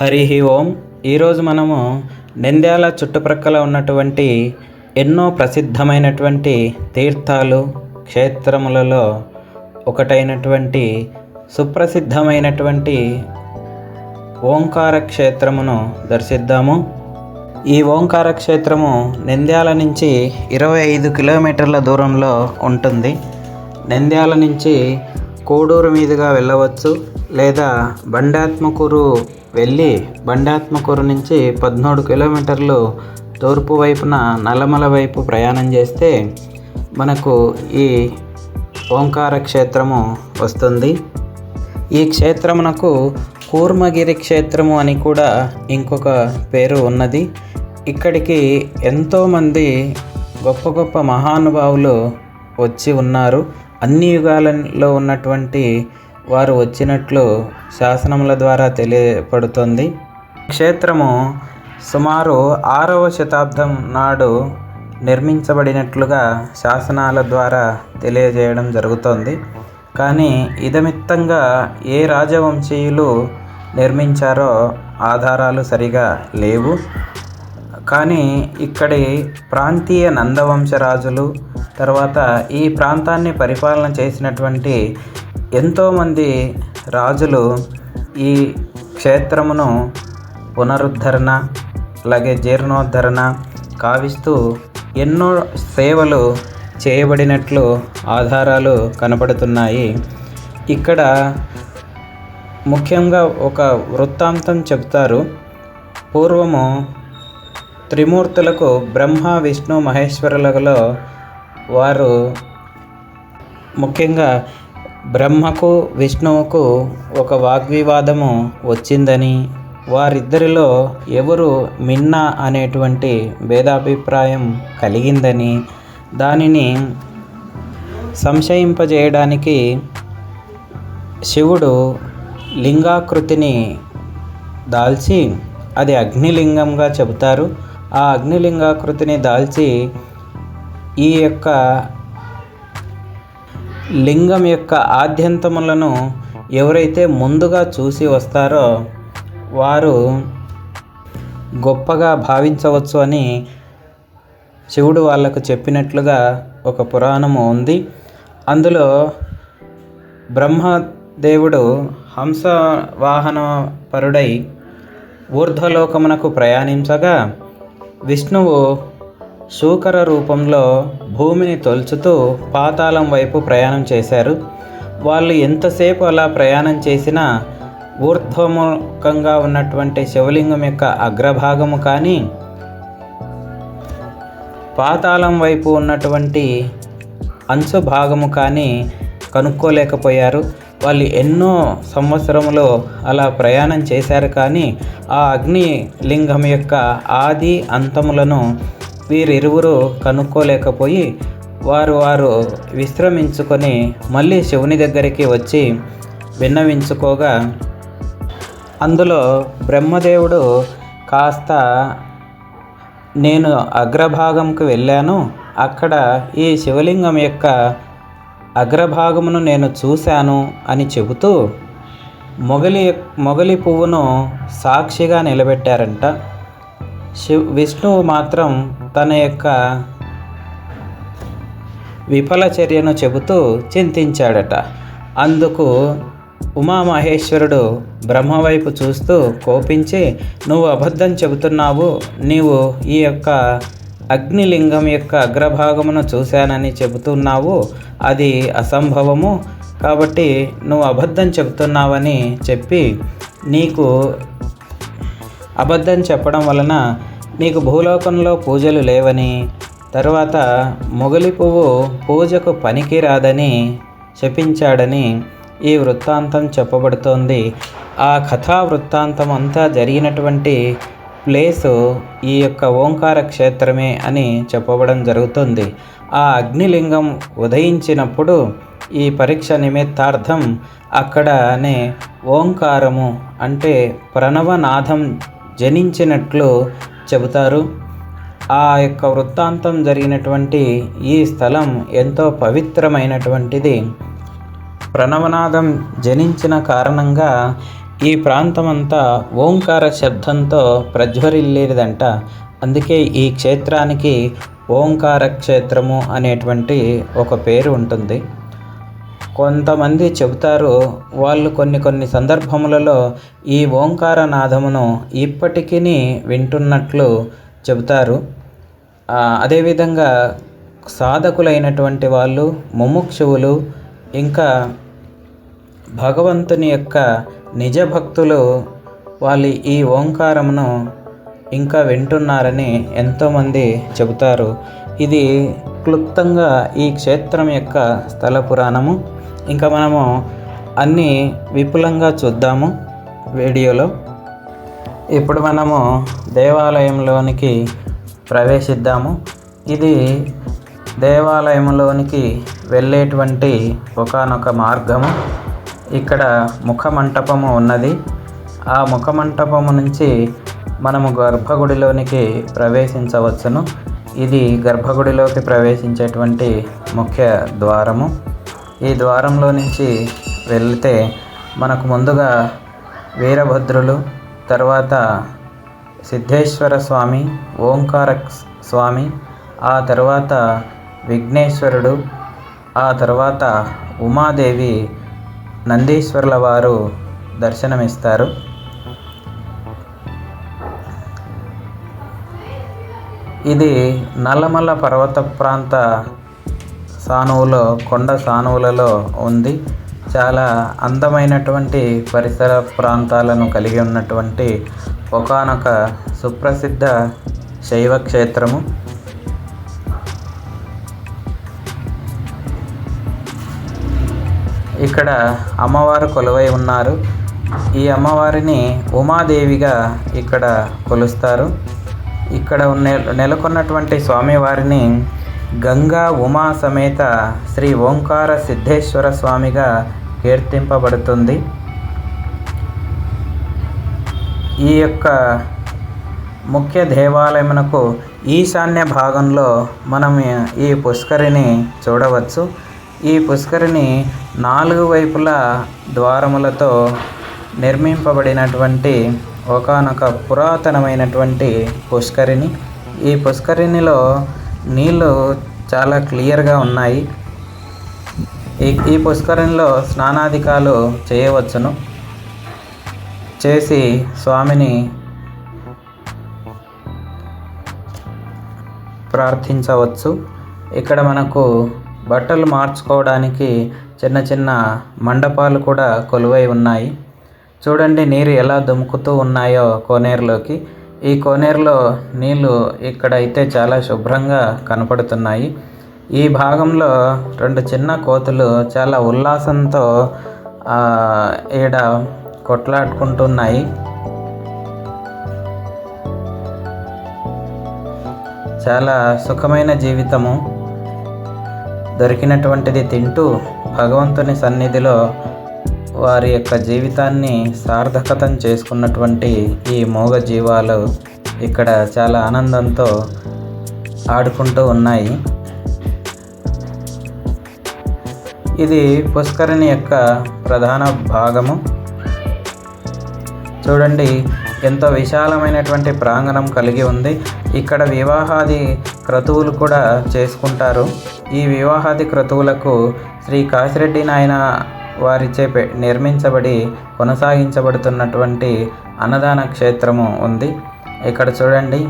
హరి ఓం. ఈరోజు మనము నంద్యాల చుట్టుప్రక్కల ఉన్నటువంటి ఎన్నో ప్రసిద్ధమైనటువంటి తీర్థాలు క్షేత్రములలో ఒకటైనటువంటి సుప్రసిద్ధమైనటువంటి ఓంకార క్షేత్రమును దర్శిద్దాము. ఈ ఓంకార క్షేత్రము నంద్యాల నుంచి ఇరవై ఐదు కిలోమీటర్ల దూరంలో ఉంటుంది. నంద్యాల నుంచి కోడూరు మీదుగా వెళ్ళవచ్చు లేదా బండాత్మకూరు వెళ్ళి బండాత్మకూరు నుంచి పద్మూడు కిలోమీటర్లు తూర్పు వైపున నల్లమల వైపు ప్రయాణం చేస్తే మనకు ఈ ఓంకార క్షేత్రము వస్తుంది. ఈ క్షేత్రమునకు కూర్మగిరి క్షేత్రము అని కూడా ఇంకొక పేరు ఉన్నది. ఇక్కడికి ఎంతోమంది గొప్ప గొప్ప మహానుభావులు వచ్చి ఉన్నారు. అన్ని యుగాలలో ఉన్నటువంటి వారు వచ్చినట్లు శాసనముల ద్వారా తెలియపడుతుంది. క్షేత్రము సుమారు ఆరవ శతాబ్దం నాడు నిర్మించబడినట్లుగా శాసనాల ద్వారా తెలియజేయడం జరుగుతోంది. కానీ ఇదమిత్తంగా ఏ రాజవంశీయులు నిర్మించారో ఆధారాలు సరిగా లేవు. కానీ ఇక్కడి ప్రాంతీయ నందవంశ రాజులు తర్వాత ఈ ప్రాంతాన్ని పరిపాలన చేసినటువంటి ఎంతోమంది రాజులు ఈ క్షేత్రమును పునరుద్ధరణ అలాగే జీర్ణోద్ధరణ కావిస్తూ ఎన్నో సేవలు చేయబడినట్లు ఆధారాలు కనపడుతున్నాయి ఇక్కడ ముఖ్యంగా ఒక వృత్తాంతం చెప్తారు. పూర్వము త్రిమూర్తులకు బ్రహ్మ విష్ణు మహేశ్వరులలో వారు ముఖ్యంగా బ్రహ్మకు విష్ణువుకు ఒక వాగ్వివాదము వచ్చిందని వారిద్దరిలో ఎవరు మిన్న అనేటువంటి భేదాభిప్రాయం కలిగిందని దానిని సంశయింపజేయడానికి శివుడు లింగాకృతిని దాల్చి అది అగ్నిలింగంగా చెబుతారు. ఆ అగ్నిలింగాకృతిని దాల్చి ఈ యొక్క లింగం యొక్క ఆద్యంతములను ఎవరైతే ముందుగా చూసి వస్తారో వారు గొప్పగా భావించవచ్చు అని శివుడు వాళ్ళకు చెప్పినట్లుగా ఒక పురాణము ఉంది. అందులో బ్రహ్మదేవుడు హంస వాహన పరుడై ఊర్ధ్వలోకమునకు ప్రయాణించగా విష్ణువు శూకర రూపంలో భూమిని తొలుచుతూ పాతాళం వైపు ప్రయాణం చేశారు. వాళ్ళు ఎంతసేపు అలా ప్రయాణం చేసినా ఊర్ధ్వముఖంగా ఉన్నటువంటి శివలింగం యొక్క అగ్రభాగము కానీ పాతాళం వైపు ఉన్నటువంటి అంచు భాగము కానీ కనుక్కోలేకపోయారు. వాళ్ళు ఎన్నో సంవత్సరములో అలా ప్రయాణం చేశారు కానీ ఆ అగ్ని లింగం యొక్క ఆది అంతములను వీరిరువురు కనుక్కోలేకపోయి వారు వారు విశ్రమించుకొని మళ్ళీ శివుని దగ్గరికి వచ్చి విన్నవించుకోగా అందులో బ్రహ్మదేవుడు కాస్త నేను అగ్రభాగంకు వెళ్ళాను. అక్కడ ఈ శివలింగం యొక్క అగ్రభాగమును నేను చూశాను అని చెబుతూ మొగలి మొగలి పువ్వును సాక్షిగా నిలబెట్టారంట. శివ్ విష్ణువు మాత్రం తన యొక్క విఫల చర్యను చెబుతూ చింతించాడట. అందుకు ఉమామహేశ్వరుడు బ్రహ్మవైపు చూస్తూ కోపించి నువ్వు అబద్ధం చెబుతున్నావు నీవు ఈ యొక్క అగ్నిలింగం యొక్క అగ్రభాగమును చూశానని చెబుతున్నావు అది అసంభవము. కాబట్టి నువ్వు అబద్ధం చెబుతున్నావని చెప్పి నీకు అబద్ధం చెప్పడం వలన నీకు భూలోకంలో పూజలు లేవని తర్వాత మొగలి పువ్వు పూజకు పనికిరాదని చెప్పించాడని శపించాడని ఈ వృత్తాంతం చెప్పబడుతోంది. ఆ కథా వృత్తాంతం అంతా జరిగినటువంటి ప్లేసు ఈ యొక్క ఓంకార క్షేత్రమే అని చెప్పబడం జరుగుతుంది. ఆ అగ్నిలింగం ఉదయించినప్పుడు ఈ పరీక్ష నిమిత్తార్థం అక్కడనే ఓంకారము అంటే ప్రణవనాథం జనించినట్లు చెబుతారు. ఆ యొక్క వృత్తాంతం జరిగినటువంటి ఈ స్థలం ఎంతో పవిత్రమైనటువంటిది. ప్రణవనాదం జనించిన కారణంగా ఈ ప్రాంతం అంతా ఓంకార శబ్దంతో ప్రజ్వరిల్లేదంట. అందుకే ఈ క్షేత్రానికి ఓంకార క్షేత్రము అనేటువంటి ఒక పేరు ఉంటుంది. కొంతమంది చెబుతారు వాళ్ళు కొన్ని కొన్ని సందర్భములలో ఈ ఓంకార నాదమును ఇప్పటికీ వింటున్నట్లు చెబుతారు. అదేవిధంగా సాధకులైనటువంటి వాళ్ళు ముముక్షువులు ఇంకా భగవంతుని యొక్క నిజ భక్తులు వాళ్ళు ఈ ఓంకారమును ఇంకా వింటున్నారని ఎంతోమంది చెబుతారు. ఇది క్లుప్తంగా ఈ క్షేత్రం యొక్క స్థల పురాణము. ఇంకా మనము అన్నీ విపులంగా చూద్దాము వీడియోలో. ఇప్పుడు మనము దేవాలయంలోనికి ప్రవేశిద్దాము. ఇది దేవాలయంలోనికి వెళ్ళేటువంటి ఒకానొక మార్గము. ఇక్కడ ముఖమంటపము ఉన్నది. ఆ ముఖమంటపము నుంచి మనము గర్భగుడిలోనికి ప్రవేశించవచ్చును. ఇది గర్భగుడిలోకి ప్రవేశించేటువంటి ముఖ్య ద్వారము. ఈ ద్వారంలో నుంచి వెళ్తే మనకు ముందుగా వీరభద్రులు తర్వాత సిద్ధేశ్వర స్వామి ఓంకార స్వామి ఆ తర్వాత విఘ్నేశ్వరుడు ఆ తర్వాత ఉమాదేవి నందీశ్వరుల వారు దర్శనమిస్తారు. ఇది నల్లమల్ల పర్వత ప్రాంత సానువులో కొండ సానువులలో ఉంది. చాలా అందమైనటువంటి పరిసర ప్రాంతాలను కలిగి ఉన్నటువంటి ఒకానొక సుప్రసిద్ధ శైవ క్షేత్రము ఇక్కడ అమ్మవారు కొలువై ఉన్నారు. ఈ అమ్మవారిని ఉమాదేవిగా ఇక్కడ కొలుస్తారు. ఇక్కడ నెలకొన్నటువంటి స్వామివారిని గంగా ఉమా సమేత శ్రీ ఓంకార సిద్ధేశ్వర స్వామిగా కీర్తింపబడుతుంది. ఈ యొక్క ముఖ్య దేవాలయమునకు ఈశాన్య భాగంలో మనం ఈ పుష్కరిని చూడవచ్చు. ఈ పుష్కరిణి నాలుగు వైపులా ద్వారములతో నిర్మింపబడినటువంటి ఒకానొక పురాతనమైనటువంటి పుష్కరిణి. ఈ పుష్కరిణిలో నీళ్ళు చాలా క్లియర్గా ఉన్నాయి. ఈ ఈ పుష్కరంలో స్నానాధికాలు చేయవచ్చును. చేసి స్వామిని ప్రార్థించవచ్చు. ఇక్కడ మనకు బట్టలు మార్చుకోవడానికి చిన్న చిన్న మండపాలు కూడా కొలువై ఉన్నాయి. చూడండి నీరు ఎలా దుముకుతూ ఉన్నాయో కోనేరులోకి. ఈ కోనేరులో నీళ్ళు ఇక్కడైతే చాలా శుభ్రంగా కనపడుతున్నాయి. ఈ భాగంలో రెండు చిన్న కోతులు చాలా ఉల్లాసంతో ఈడ కొట్లాడుకుంటున్నాయి. చాలా సుఖమైన జీవితము. దొరికినటువంటిది తింటూ భగవంతుని సన్నిధిలో వారి యొక్క జీవితాన్ని సార్థకతం చేసుకున్నటువంటి ఈ మూగ జీవాలు ఇక్కడ చాలా ఆనందంతో ఆడుకుంటూ ఉన్నాయి. ఇది పుష్కరిణి యొక్క ప్రధాన భాగము. చూడండి ఎంతో విశాలమైనటువంటి ప్రాంగణం కలిగి ఉంది. ఇక్కడ వివాహాది క్రతువులు కూడా చేసుకుంటారు. ఈ వివాహాది క్రతువులకు శ్రీ కాశిరెడ్డి నాయన వారిచే నిర్మించబడి కొనసాగించబడుతున్నటువంటి అన్నదాన క్షేత్రము ఉంది. ఇక్కడ చూడండి.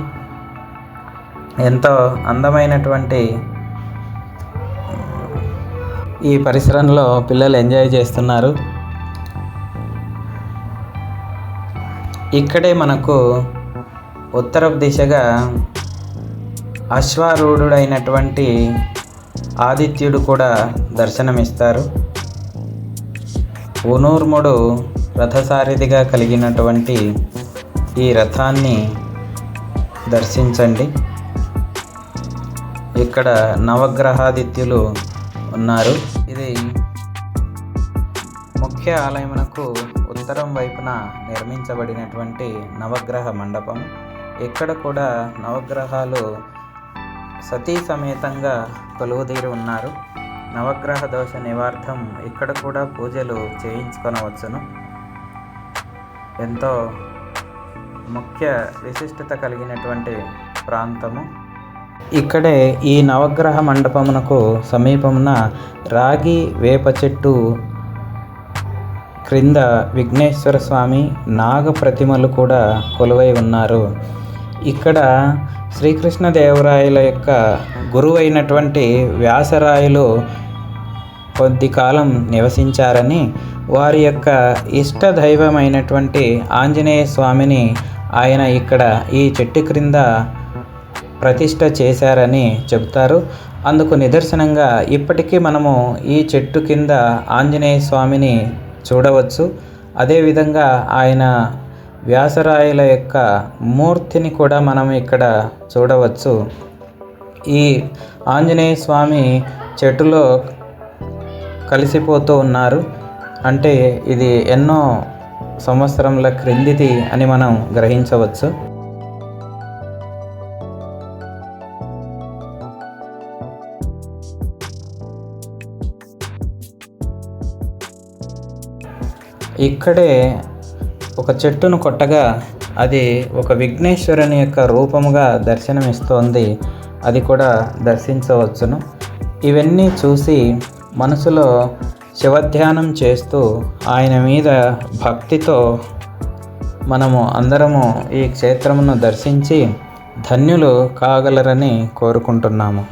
ఎంతో అందమైనటువంటి ఈ పరిసరంలో పిల్లలు ఎంజాయ్ చేస్తున్నారు. ఇక్కడే మనకు ఉత్తర దిశగా అశ్వారూఢుడైనటువంటి ఆదిత్యుడు కూడా దర్శనమిస్తారు. ఉనూర్ముడు రథసారథిగా కలిగినటువంటి ఈ రథాన్ని దర్శించండి. ఇక్కడ నవగ్రహాదిత్యులు ఉన్నారు. ఇది ముఖ్య ఆలయమునకు ఉత్తరం వైపున నిర్మించబడినటువంటి నవగ్రహ మండపం. ఇక్కడ కూడా నవగ్రహాలు సతీ సమేతంగా కొలువుదీరి ఉన్నారు. నవగ్రహ దోష నివార్థం ఇక్కడ కూడా పూజలు చేయించుకొనవచ్చును. ఎంతో ముఖ్య విశిష్టత కలిగినటువంటి ప్రాంతము. ఇక్కడే ఈ నవగ్రహ మండపమునకు సమీపమున రాగి వేప చెట్టు క్రింద విఘ్నేశ్వర స్వామి నాగ ప్రతిమలు కూడా కొలువై ఉన్నారు. ఇక్కడ శ్రీకృష్ణదేవరాయల యొక్క గురువైనటువంటి వ్యాసరాయలు కొద్ది కాలం నివసించారని వారి యొక్క ఇష్ట దైవమైనటువంటి ఆంజనేయ స్వామిని ఆయన ఇక్కడ ఈ చెట్టు క్రింద ప్రతిష్ట చేశారని చెబుతారు. అందుకు నిదర్శనంగా ఇప్పటికీ మనము ఈ చెట్టు కింద ఆంజనేయ స్వామిని చూడవచ్చు. అదేవిధంగా ఆయన వ్యాసరాయల యొక్క మూర్తిని కూడా మనం ఇక్కడ చూడవచ్చు. ఈ ఆంజనేయ స్వామి చెట్టులో కలిసిపోతూ ఉన్నారు. అంటే ఇది ఎన్నో సంవత్సరంల క్రిందిది అని మనం గ్రహించవచ్చు. ఇక్కడే ఒక చెట్టును కొట్టగా అది ఒక విఘ్నేశ్వరుని యొక్క రూపముగా దర్శనమిస్తోంది. అది కూడా దర్శించవచ్చును. ఇవన్నీ చూసి మనసులో శివధ్యానం చేస్తూ ఆయన మీద భక్తితో మనము అందరము ఈ క్షేత్రమును దర్శించి ధన్యులు కాగలరని కోరుకుంటున్నాము.